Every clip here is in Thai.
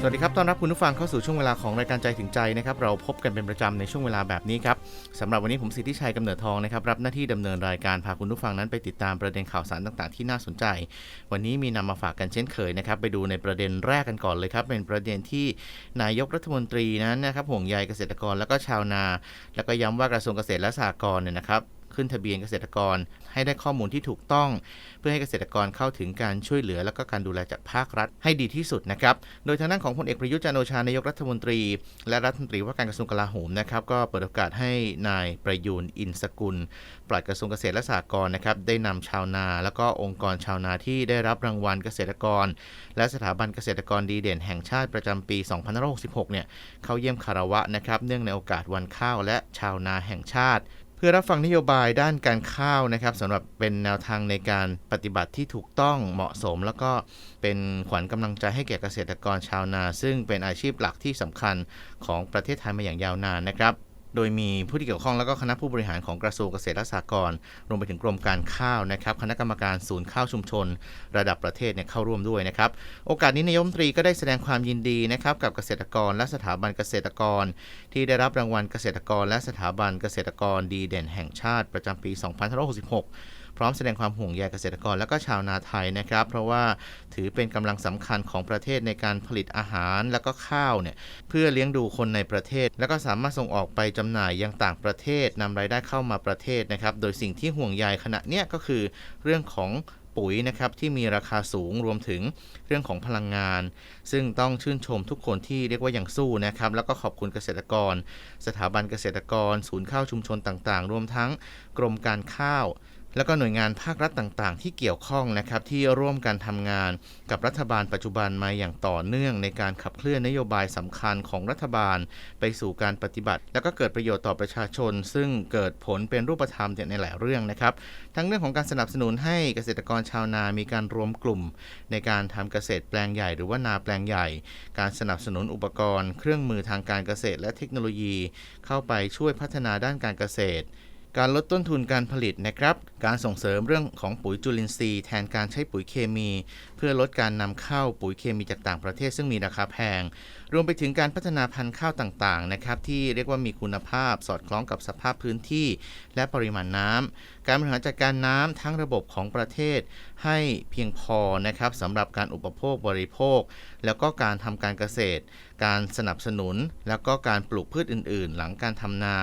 สวัสดีครับ ต้อนรับคุณผู้ฟังเข้าสู่ช่วงเวลาของรายการใจถึงใจนะครับ เราพบกันเป็นประจำในช่วงเวลาแบบนี้ครับสำหรับวันนี้ผมสิทธิชัยกำเนิดทองนะครับ รับหน้าที่ดำเนินรายการพาคุณผู้ฟังนั้นไปติดตามประเด็นข่าวสารต่างๆ ที่น่าสนใจ วันนี้มีนำมาฝากกันเช่นเคยนะครับ ไปดูในประเด็นแรกกันก่อนเลยครับ เป็นประเด็นที่นายกรัฐมนตรีนั้นนะครับห่วงใยเกษตรกรแล้วก็ชาวนา แล้วก็ย้ำว่ากระทรวงเกษตรและสหกรณ์เนี่ยนะครับ ขึ้นทะเบียนเกษตรกร ให้ได้ข้อมูลที่ถูกต้อง เพื่อให้เกษตรกรเข้าถึงการช่วยเหลือ และก็การดูแลจากภาครัฐให้ดีที่สุดนะครับโดยทางด้านของพลเอกประยุทธ์จันโอชานายกรัฐมนตรี และรัฐมนตรีว่าการกระทรวงกลาโหมนะครับก็เปิดโอกาสให้นายประยูนอินสกุลปลัดกระทรวงเกษตรและสหกรณ์นะครับได้นำชาวนา แล้วก็องค์กรชาวนาที่ได้รับรางวัลเกษตรกร และสถาบันเกษตรกรดีเด่นแห่งชาติประจำปี 2566 เนี่ยเข้าเยี่ยมคารวะนะครับเนื่องในโอกาสวันข้าวและชาวนาแห่งชาติ พื่อรับฟังนโยบายด้านการข้าวนะครับสำหรับเป็นแนวทางในการปฏิบัติที่ถูกต้องเหมาะสม แล้วก็เป็นขวัญกำลังใจให้แก่เกษตรกรชาวนา ซึ่งเป็นอาชีพหลักที่สำคัญของประเทศไทยมาอย่างยาวนานนะครับ โดยมีผู้ที่เกี่ยวข้องแล้วก็คณะผู้บริหารของกระทรวงเกษตรและสหกรณ์รวมไปถึงกรมการข้าวนะครับคณะกรรมการศูนย์ข้าวชุมชน ระดับประเทศเนี่ยเข้าร่วมด้วยนะครับ โอกาสนี้นายมตรีก็ได้แสดงความยินดีนะครับกับเกษตรกรและสถาบันเกษตรกร ที่ได้รับรางวัลเกษตรกร และสถาบันเกษตรกรดีเด่นแห่งชาติประจำปี 2566 พร้อมแสดงความห่วงใยเกษตรกรและก็ชาวนาไทยนะครับ เพราะว่าถือเป็นกำลังสำคัญของประเทศในการผลิตอาหารและก็ข้าวเนี่ยเพื่อเลี้ยงดูคนในประเทศ แล้วก็สามารถส่งออกไปจำหน่ายยังต่างประเทศนำรายได้เข้ามาประเทศนะครับ โดยสิ่งที่ห่วงใยขณะเนี้ยก็คือเรื่องของปุ๋ยนะครับที่มีราคาสูงรวมถึงเรื่องของพลังงาน ซึ่งต้องชื่นชมทุกคนที่เรียกว่าอยังสู้นะครับ แล้วก็ขอบคุณเกษตรกร สถาบันเกษตรกร ศูนย์ข้าวชุมชนต่างๆ รวมทั้งกรมการข้าว แล้วก็หน่วยงานภาครัฐต่างๆ ที่เกี่ยวข้องนะครับที่ร่วมกันทำงานกับรัฐบาลปัจจุบันมาอย่างต่อเนื่อง ในการขับเคลื่อนนโยบายสำคัญของรัฐบาล ไปสู่การปฏิบัติ แล้วก็เกิดประโยชน์ต่อประชาชน ซึ่งเกิดผลเป็นรูปธรรมในหลายเรื่องนะครับ ทั้งเรื่องของการสนับสนุนให้เกษตรกรชาวนามีการรวมกลุ่ม ในการทำเกษตรแปลงใหญ่ หรือว่านาแปลงใหญ่ การสนับสนุนอุปกรณ์ เครื่องมือทางการเกษตร และเทคโนโลยี เข้าไปช่วยพัฒนาด้านการเกษตร การลดต้นทุนการผลิตนะครับ การส่งเสริมเรื่องของปุ๋ยจุลินทรีย์แทนการใช้ปุ๋ยเคมี เพื่อลดการนำเข้าปุ๋ยเคมีจากต่างประเทศซึ่งมีราคาแพง รวมไปถึงการพัฒนาพันธุ์ข้าวต่างๆนะครับที่เรียกว่ามีคุณภาพสอดคล้องกับสภาพพื้นที่ และปริมาณน้ำการบริหารจัดการน้ำทั้งระบบของประเทศ ให้เพียงพอนะครับสำหรับการอุปโภคบริโภค แล้วก็การทำการเกษตร การสนับสนุน แล้วก็การปลูกพืชอื่น ๆ หลังการทำนา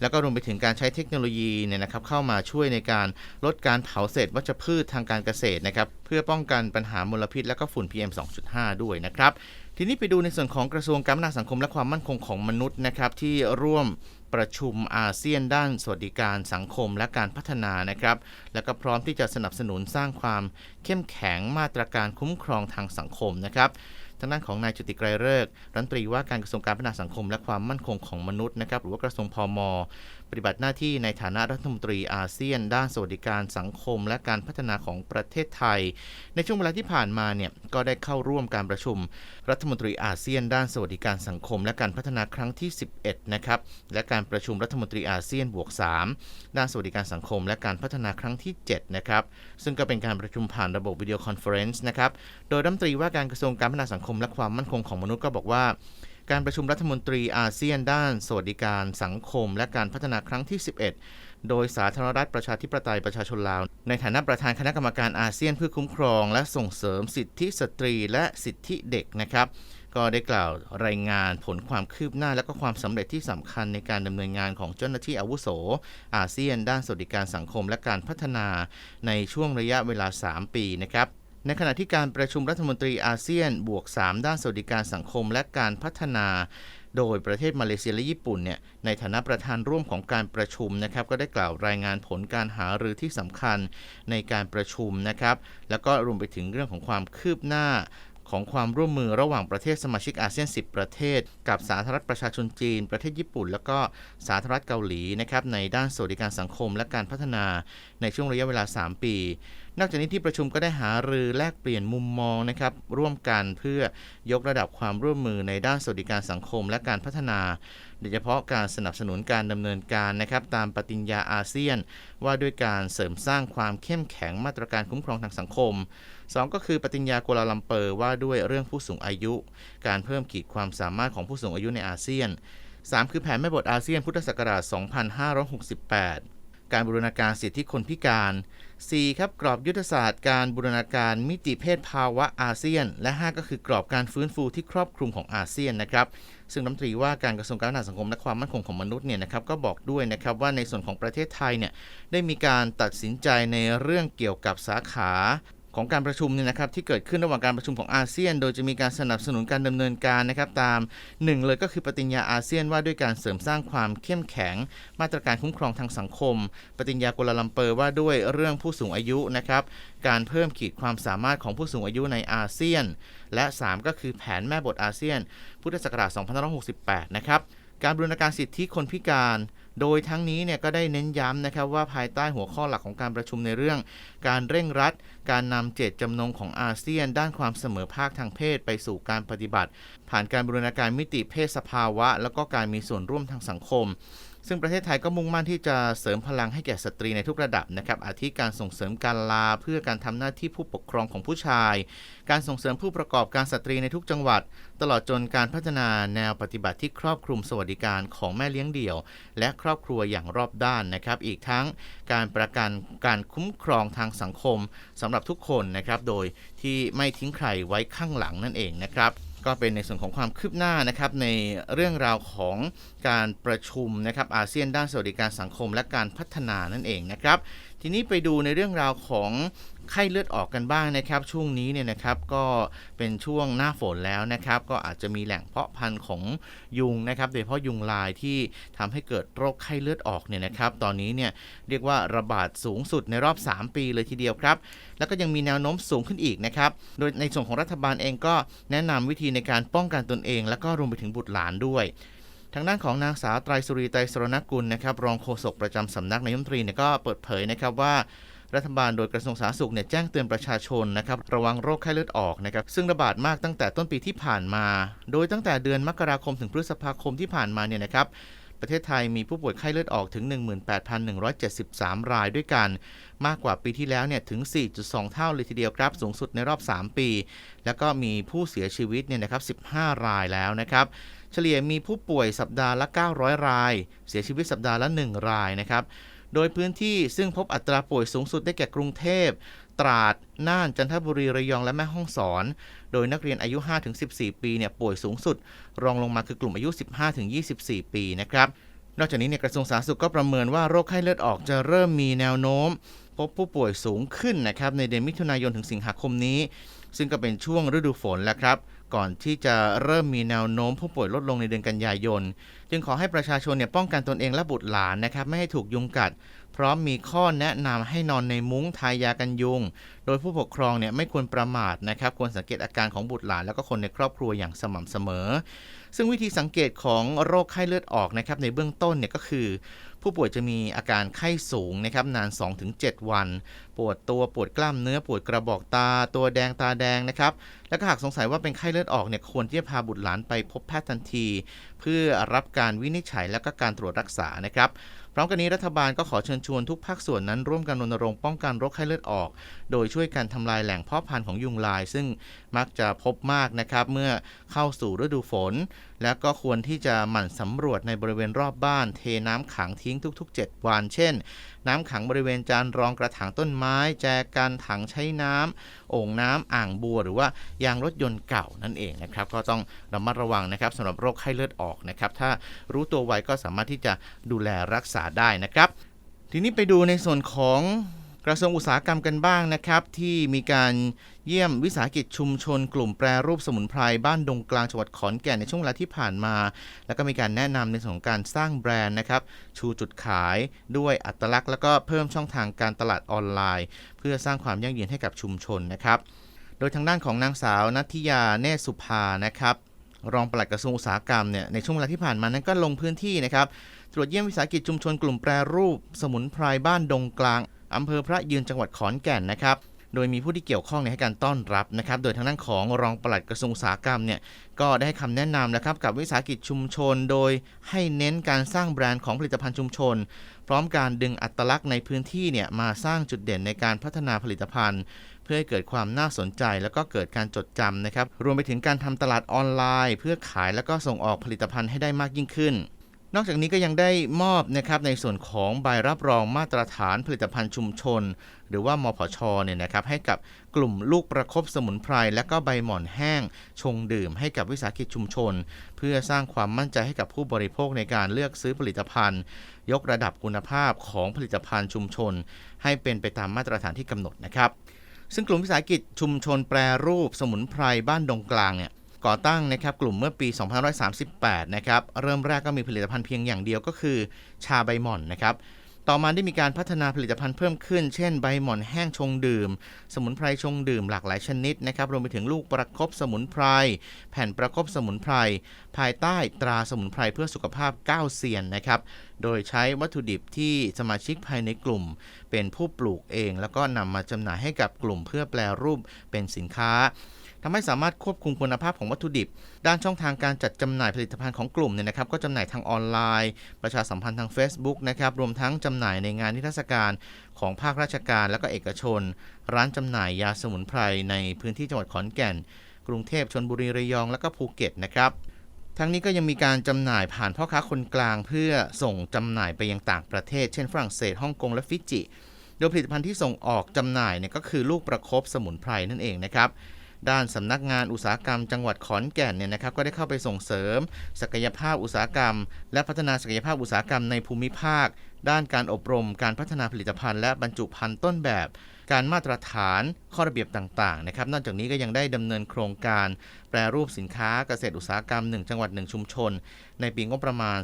แล้วก็รวมไปถึงการใช้เทคโนโลยีเนี่ยนะครับเข้ามาช่วยในการลดการเผาเศษวัชพืชทางการเกษตรนะครับเพื่อป้องกันปัญหามลพิษ และก็ฝุ่น PM 2.5 ด้วยนะครับทีนี้ไปดูในส่วนของกระทรวงการพัฒนาสังคมและความมั่นคงของมนุษย์นะครับที่ร่วมประชุมอาเซียนด้านสวัสดิการสังคมและการพัฒนานะครับ แล้วก็พร้อมที่จะสนับสนุนสร้างความเข้มแข็งมาตรการคุ้มครองทางสังคมนะครับ ทางด้านของนายจุติไกรเลิกรัฐมนตรีว่าการกระทรวงการพัฒนาสังคม และความมั่นคงของมนุษย์นะครับหรือว่ากระทรวงพม ปฏิบัติหน้าที่ในฐานะรัฐมนตรีอาเซียน ด้านสวัสดิการสังคม และการพัฒนาของประเทศไทย ในช่วงเวลาที่ผ่านมาเนี่ยก็ได้เข้าร่วมการประชุม รัฐมนตรีอาเซียน ด้านสวัสดิการสังคม และการพัฒนาครั้งที่ 11 นะครับ และการประชุมรัฐมนตรีอาเซียนบวก 3 ด้านสวัสดิการสังคม และการพัฒนาครั้งที่ 7 นะครับ ซึ่งก็เป็นการประชุมผ่านระบบวิดีโอคอนเฟอเรนซ์นะครับ โดยรัฐมนตรีว่าการกระทรวงการพัฒนาสังคมและความมั่นคงของมนุษย์ก็บอกว่า การประชุมรัฐมนตรีอาเซียนด้านสวัสดิการสังคม และการพัฒนาครั้งที่ 11 โดยสาธารณรัฐประชาธิปไตยประชาชนลาว ในฐานะประธานคณะกรรมการอาเซียนเพื่อคุ้มครอง และส่งเสริมสิทธิสตรีและสิทธิเด็กนะครับก็ได้กล่าวรายงานผลความคืบหน้าและก็ความสำเร็จที่สำคัญในการดำเนินงานของเจ้าหน้าที่อาวุโส อาเซียน ด้านสวัสดิการสังคมและการพัฒนาในช่วงระยะเวลา 3 ปีนะครับ ในขณะที่การประชุมรัฐมนตรีอาเซียนบวก 3 ด้านสวัสดิการสังคมและการพัฒนา โดยประเทศมาเลเซียและญี่ปุ่นเนี่ยในฐานะประธานร่วมของการประชุมนะครับก็ได้กล่าวรายงานผลการหารือที่สำคัญในการประชุมนะครับแล้วก็รวมไปถึงเรื่องของความคืบหน้าของความร่วมมือระหว่างประเทศสมาชิกอาเซียน 10 ประเทศ กับสาธารณรัฐประชาชนจีน ประเทศญี่ปุ่น แล้วก็สาธารณรัฐเกาหลีนะครับในด้านสวัสดิการสังคมและการพัฒนาในช่วงระยะเวลา 3 ปี นอกจากนี้ที่ประชุมก็ได้หารือแลกเปลี่ยนมุมมองนะครับร่วมกันเพื่อยกระดับความร่วมมือในด้านสวัสดิการสังคมและการพัฒนา โดยเฉพาะการสนับสนุนการดำเนินการนะครับตามปฏิญญาอาเซียน ว่าด้วยการเสริมสร้างความเข้มแข็งมาตรการคุ้มครองทางสังคม 2 ก็คือปฏิญญากัวลาลัมเปอร์ว่าด้วยเรื่องผู้สูงอายุ การเพิ่มขีดความสามารถของผู้สูงอายุในอาเซียน 3 คือแผนแม่บทอาเซียนพุทธศักราช 2568 การบูรณาการสิทธิคนพิการ 4. ครับกรอบยุทธศาสตร์การบูรณาการมิติเพศภาวะอาเซียน และ 5 ก็คือกรอบการฟื้นฟูที่ครอบคลุมของอาเซียนนะครับซึ่งรัฐมนตรีว่าการกระทรวงการพัฒนาสังคมและความมั่นคงของมนุษย์เนี่ยนะครับก็บอกด้วยนะครับว่าในส่วนของประเทศไทยเนี่ยได้มีการตัดสินใจในเรื่องเกี่ยวกับสาขา ของการประชุมเนี่ยนะครับที่เกิดขึ้นระหว่างการประชุมของอาเซียน โดยจะมีการสนับสนุนการดำเนินการนะครับตามหนึ่งเลยก็คือปฏิญญาอาเซียนว่าด้วยการเสริมสร้างความเข้มแข็ง มาตรการคุ้มครองทางสังคม ปฏิญญากัวลาลัมเปอร์ว่าด้วยเรื่องผู้สูงอายุนะครับการเพิ่มขีดความสามารถของผู้สูงอายุในอาเซียน และ 3 ก็คือแผนแม่บทอาเซียน พุทธศักราช2568 นะครับการบรูรณาการสิทธิคนพิการ โดยทั้งนี้เนี่ยก็ได้เน้นย้ำนะครับว่าภายใต้หัวข้อหลักของการประชุมในเรื่อง การเร่งรัด การนำเจตจำนงของอาเซียน ด้านความเสมอภาคทางเพศไปสู่การปฏิบัติ ผ่านการบรูรณาการมิติเพศสภาวะ แล้วก็การมีส่วนร่วมทางสังคม ซึ่งประเทศไทยก็มุ่งมั่นที่จะเสริมพลังให้แก่สตรีในทุกระดับนะครับ อาทิการส่งเสริมการลาเพื่อการทำหน้าที่ผู้ปกครองของผู้ชาย การส่งเสริมผู้ประกอบการสตรีในทุกจังหวัด ตลอดจนการพัฒนาแนวปฏิบัติที่ครอบคลุมสวัสดิการของแม่เลี้ยงเดี่ยว และครอบครัวอย่างรอบด้านนะครับ อีกทั้งการประกันการคุ้มครองทางสังคมสำหรับทุกคนนะครับ โดยที่ไม่ทิ้งใครไว้ข้างหลังนั่นเองนะครับ ก็เป็นในส่วนของความคืบหน้านะครับในเรื่องราวของการประชุมนะครับอาเซียนด้านสวัสดิการสังคมและการพัฒนานั่นเองนะครับ ทีนี้ไปดูในเรื่องราวของ ไข้เลือดออกกันบ้างนะครับ ช่วงนี้เนี่ยนะครับก็เป็นช่วงหน้าฝนแล้วนะครับ ก็อาจจะมีแหล่งเพาะพันธุ์ของยุงนะครับโดยเฉพาะยุงลายที่ทำให้เกิดโรคไข้เลือดออกเนี่ยนะครับ ตอนนี้เนี่ยเรียกว่าระบาดสูงสุดในรอบ 3 ปีเลยทีเดียวครับ แล้วก็ยังมีแนวโน้มสูงขึ้นอีกนะครับ โดยในส่วนของรัฐบาลเองก็แนะนำวิธีในการป้องกันตนเอง และก็รวมไปถึงบุตรหลานด้วยทางด้านของนางสาวไตรสุรีไตรสรณกุลนะครับรองโฆษกประจำสำนักนายมนตรีเนี่ยก็เปิดเผยนะครับว่า รัฐบาลโดยกระทรวงสาธารณสุขเนี่ยแจ้งเตือนประชาชนนะครับระวังโรคไข้เลือดออกนะครับซึ่งระบาดมากตั้งแต่ต้นปีที่ผ่านมา โดยตั้งแต่เดือนมกราคมถึงพฤษภาคมที่ผ่านมาเนี่ยนะครับประเทศไทยมีผู้ป่วยไข้เลือดออกถึง 18,173 รายด้วยกัน มากกว่าปีที่แล้วเนี่ยถึง 4.2 เท่าเลยทีเดียวครับ สูงสุดในรอบ 3 ปี แล้วก็มีผู้เสียชีวิตเนี่ยนะครับ 15 รายแล้วนะครับ เฉลี่ยมีผู้ป่วยสัปดาห์ละ 900 ราย เสียชีวิตสัปดาห์ละ 1 รายนะครับ โดยพื้นที่ซึ่งพบอัตราป่วยสูงสุดได้แก่กรุงเทพ ตราด น่าน จันทบุรี ระยอง และแม่ฮ่องสอน โดยนักเรียนอายุ 5-14 ปีเนี่ยป่วยสูงสุด รองลงมาคือกลุ่มอายุ 15-24 ปีนะครับ นอกจากนี้เนี่ยกระทรวงสาธารณสุขก็ประเมินว่าโรคไข้เลือดออกจะเริ่มมีแนวโน้ม พบผู้ป่วยสูงขึ้นนะครับในเดือนมิถุนายนถึงสิงหาคมนี้ ซึ่งก็เป็นช่วงฤดูฝนแล้วครับ ก่อนที่จะเริ่มมีแนวโน้มผู้ป่วยลดลงในเดือนกันยายน จึงขอให้ประชาชนเนี่ยป้องกันตนเองและบุตรหลานนะครับไม่ให้ถูกยุงกัด พร้อมมีข้อแนะนำให้นอนในมุ้งทายากันยุง โดยผู้ปกครองเนี่ยไม่ควรประมาทนะครับควรสังเกตอาการของบุตรหลานแล้วก็คนในครอบครัวอย่างสม่ำเสมอ ซึ่งวิธีสังเกตของโรคไข้เลือดออกนะครับในเบื้องต้นเนี่ยก็คือ ผู้ป่วยจะมีอาการไข้สูงนะครับนาน 2-7 วัน ปวดตัวปวดกล้ามเนื้อปวดกระบอกตา ตัวแดงตาแดงนะครับแล้วก็หากสงสัยว่าเป็นไข้เลือดออกเนี่ยควรที่จะพาบุตรหลานไปพบแพทย์ทันที เพื่อรับการวินิจฉัยและก็การตรวจรักษานะครับ พร้อมกันนี้รัฐบาลก็ขอเชิญชวนทุกภาคส่วนนั้นร่วมกันรณรงค์ป้องกันโรคไข้เลือดออก โดยช่วยกันทำลายแหล่งเพาะพันธุ์ของยุงลาย ซึ่งมักจะพบมากนะครับเมื่อเข้าสู่ฤดูฝน และก็ควรที่จะหมั่นสำรวจในบริเวณรอบบ้าน เทน้ำขังทิ้งทุก ๆ 7 วัน เช่น น้ำขังบริเวณจานรองกระถางต้นไม้ แจกันถังใช้น้ำโอ่งน้ำอ่างบัว หรือว่ายางรถยนต์เก่านั่นเองนะครับ ก็ต้องระมัดระวังนะครับสำหรับโรคไข้เลือดออกนะครับ ถ้ารู้ตัวไวก็สามารถที่จะดูแลรักษาได้นะครับ ทีนี้ไปดูในส่วนของ กระทรวงอุตสาหกรรมกันบ้างนะครับ ที่มีการเยี่ยมวิสาหกิจชุมชน กลุ่มแปรรูปสมุนไพรบ้านดงกลางจังหวัดขอนแก่นในช่วงเวลาที่ผ่านมา แล้วก็มีการแนะนำในส่วนของการสร้างแบรนด์นะครับ ชูจุดขายด้วยอัตลักษณ์ แล้วก็เพิ่มช่องทางการตลาดออนไลน์ เพื่อสร้างความยั่งยืนให้กับชุมชนนะครับ โดยทางด้านของนางสาวนัทยาเนสุภานะครับรองปลัดกระทรวงอุตสาหกรรมเนี่ยในช่วงเวลาที่ผ่านมานั้นก็ลงพื้นที่นะครับตรวจเยี่ยมวิสาหกิจชุมชนกลุ่มแปรรูป สมุนไพรบ้านดงกลาง อำเภอพระยืนจังหวัดขอนแก่นนะครับโดยมีผู้ที่เกี่ยวข้องเนี่ยให้การต้อนรับนะครับ โดยทางด้านของรองปลัดกระทรวงอุตสาหกรรมเนี่ยก็ได้ให้คำแนะนำนะครับกับวิสาหกิจชุมชน โดยให้เน้นการสร้างแบรนด์ของผลิตภัณฑ์ชุมชน พร้อมการดึงอัตลักษณ์ในพื้นที่เนี่ยมาสร้างจุดเด่นในการพัฒนาผลิตภัณฑ์ เพื่อให้เกิดความน่าสนใจ แล้วก็เกิดการจดจำนะครับ รวมไปถึงการทำตลาดออนไลน์ เพื่อขายแล้วก็ส่งออกผลิตภัณฑ์ให้ได้มากยิ่งขึ้น นอกจากนี้ก็ยังได้มอบนะครับในส่วนของใบรับรองมาตรฐานผลิตภัณฑ์ชุมชน หรือว่ามพชเนี่ยนะครับให้กับกลุ่มลูกประคบสมุนไพรและก็ใบหม่อนแห้ง ชงดื่มให้กับวิสาหกิจชุมชน เพื่อสร้างความมั่นใจให้กับผู้บริโภคในการเลือกซื้อผลิตภัณฑ์ ยกระดับคุณภาพของผลิตภัณฑ์ชุมชน ให้เป็นไปตามมาตรฐานที่กำหนดนะครับซึ่งกลุ่มวิสาหกิจชุมชนแปรรูปสมุนไพรบ้านดงกลางเนี่ย ก่อตั้งนะครับกลุ่มเมื่อปี 2538 นะครับเริ่มแรกก็มีผลิตภัณฑ์เพียงอย่างเดียวก็คือ ชาใบหม่อนนะครับต่อมาได้มีการพัฒนาผลิตภัณฑ์เพิ่มขึ้น เช่นใบหม่อนแห้งชงดื่ม สมุนไพรชงดื่มหลากหลายชนิดนะครับ รวมไปถึงลูกประคบสมุนไพร แผ่นประคบสมุนไพร ภายใต้ตราสมุนไพรเพื่อสุขภาพ 9 เซียนนะครับ โดยใช้วัตถุดิบที่สมาชิกภายในกลุ่ม เป็นผู้ปลูกเอง แล้วก็นำมาจำหน่ายให้กับกลุ่มเพื่อแปลรูปเป็นสินค้า ทำให้สามารถควบคุมคุณภาพของวัตถุดิบ ด้านช่องทางการจัดจำหน่ายผลิตภัณฑ์ของกลุ่มเนี่ยนะครับก็จำหน่ายทางออนไลน์ ประชาสัมพันธ์ทาง Facebook นะครับรวมทั้งจำหน่ายในงานนิทรรศการของภาคราชการและก็เอกชน ร้านจำหน่ายยาสมุนไพรในพื้นที่จังหวัดขอนแก่น กรุงเทพชนบุรีระยองและก็ภูเก็ตนะครับทั้งนี้ก็ยังมีการจำหน่ายผ่านพ่อค้าคนกลาง เพื่อส่งจำหน่ายไปยังต่างประเทศ เช่นฝรั่งเศสฮ่องกงและฟิจิ โดยผลิตภัณฑ์ที่ส่งออกจำหน่ายเนี่ยก็คือลูกประคบสมุนไพรนั่นเองนะครับ ด้านสำนักงานอุตสาหกรรมจังหวัดขอนแก่นเนี่ยนะครับก็ได้เข้าไปส่งเสริม ศักยภาพอุตสาหกรรม และพัฒนาศักยภาพอุตสาหกรรมในภูมิภาค ด้านการอบรมการพัฒนาผลิตภัณฑ์และบรรจุภัณฑ์ต้นแบบ การมาตรฐานข้อระเบียบต่างๆนะครับนอกจากนี้ก็ยังได้ดำเนินโครงการ แปรรูปสินค้าเกษตรอุตสาหกรรม 1 จังหวัด 1 ชุมชน ในปีงบประมาณ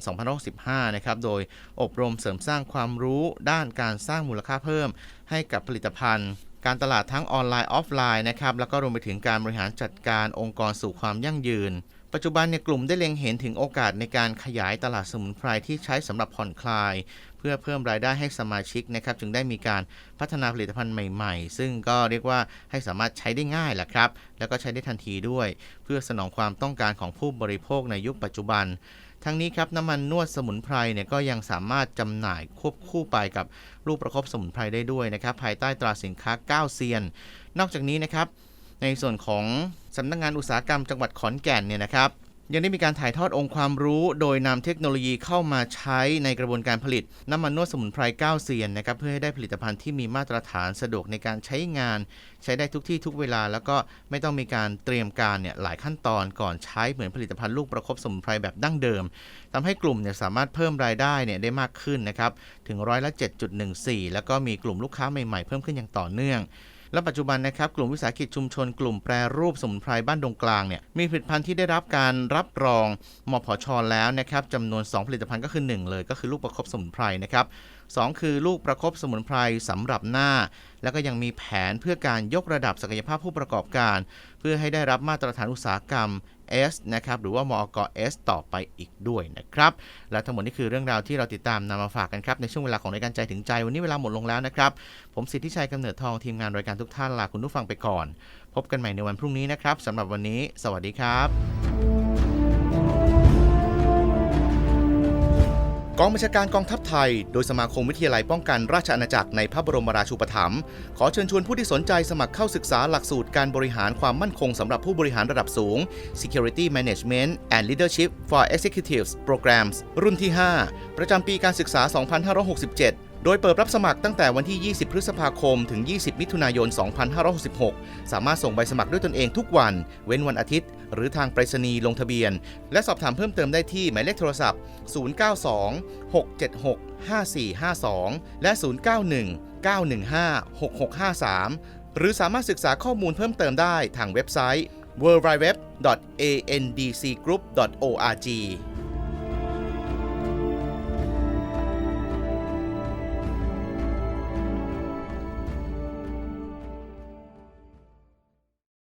2565นะครับโดยอบรมเสริมสร้างความรู้ด้านการสร้างมูลค่าเพิ่ม ให้กับผลิตภัณฑ์ การตลาดทั้งออนไลน์ออฟไลน์นะครับแล้วก็รวมไปถึงการบริหารจัดการองค์กรสู่ความยั่งยืน ปัจจุบันเนี่ยกลุ่มได้เล็งเห็นถึงโอกาสในการขยายตลาดสมุนไพรที่ใช้สำหรับผ่อนคลาย เพื่อเพิ่มรายได้ให้สมาชิกนะครับจึงได้มีการพัฒนาผลิตภัณฑ์ใหม่ๆ ซึ่งก็เรียกว่าให้สามารถใช้ได้ง่ายแหละครับ แล้วก็ใช้ได้ทันทีด้วย เพื่อสนองความต้องการของผู้บริโภคในยุคปัจจุบัน ทั้งนี้ครับน้ำมันนวดสมุนไพรเนี่ยก็ยังสามารถจำหน่ายควบคู่ไปกับลูกประคบสมุนไพรได้ด้วยนะครับ ภายใต้ตราสินค้า 9 เซียน นอกจากนี้นะครับ ในส่วนของสำนักงานอุตสาหกรรมจังหวัดขอนแก่นเนี่ยนะครับ ยังได้มีการถ่ายทอดองค์ความรู้ โดยนำเทคโนโลยีเข้ามาใช้ในกระบวนการผลิต น้ำมันนวดสมุนไพร9เซียนนะครับเพื่อให้ได้ผลิตภัณฑ์ที่มีมาตรฐานสะดวกในการใช้งาน ใช้ได้ทุกที่ทุกเวลา แล้วก็ไม่ต้องมีการเตรียมการเนี่ยหลายขั้นตอนก่อนใช้เหมือนผลิตภัณฑ์ลูกประคบสมุนไพรแบบดั้งเดิมทำให้กลุ่มเนี่ยสามารถเพิ่มรายได้เนี่ยได้มากขึ้นนะครับถึงร้อยละ7.14 แล้วก็มีกลุ่มลูกค้าใหม่ๆเพิ่มขึ้นอย่างต่อเนื่อง และปัจจุบันนะครับกลุ่มวิสาหกิจชุมชน กลุ่มแปรรูปสมุนไพรบ้านดงกลางเนี่ยมีผลิตภัณฑ์ที่ได้รับการรับรองมพชแล้วนะครับจำนวน 2 ผลิตภัณฑ์ก็คือ 1 เลย ก็คือลูกประคบสมุนไพรนะครับสองคือลูกประคบสมุนไพรสำหรับหน้า แล้วก็ยังมีแผนเพื่อการยกระดับศักยภาพผู้ประกอบการ เพื่อให้ได้รับมาตรฐานอุตสาหกรรม S นะครับหรือว่ามอกอ S ต่อไปอีกด้วยนะครับและทั้งหมดนี้คือเรื่องราวที่เราติดตามนำมาฝากกันครับในช่วงเวลาของรายการใจถึงใจ วันนี้เวลาหมดลงแล้วนะครับผมสิทธิชัยกำเนิดทองทีมงานรายการทุกท่านลาคุณผู้ฟังไปก่อน พบกันใหม่ในวันพรุ่งนี้นะครับสำหรับวันนี้ สวัสดีครับ กองบัญชาการกองทัพไทย โดยสมาคมวิทยาลัยป้องกันราชอาณาจักรในพระบรมราชูปถัมภ์ขอเชิญชวนผู้ที่สนใจสมัครเข้าศึกษาหลักสูตรการบริหารความมั่นคงสำหรับผู้บริหารระดับสูง Security Management and Leadership for Executives Programs รุ่นที่ 5 ประจำปีการศึกษา 2567 โดยเปิดรับสมัครตั้งแต่วันที่ 20 พฤษภาคม ถึง 20 มิถุนายน 2566 สามารถส่งใบสมัครด้วยตนเองทุกวัน เว้นวันอาทิตย์ หรือทางไปรษณีย์ลงทะเบียน และสอบถามเพิ่มเติมได้ที่หมายเลขโทรศัพท์ 092 676 5452 และ 091 915 6653 หรือสามารถศึกษาข้อมูลเพิ่มเติมได้ทางเว็บไซต์ www.andcgroup.org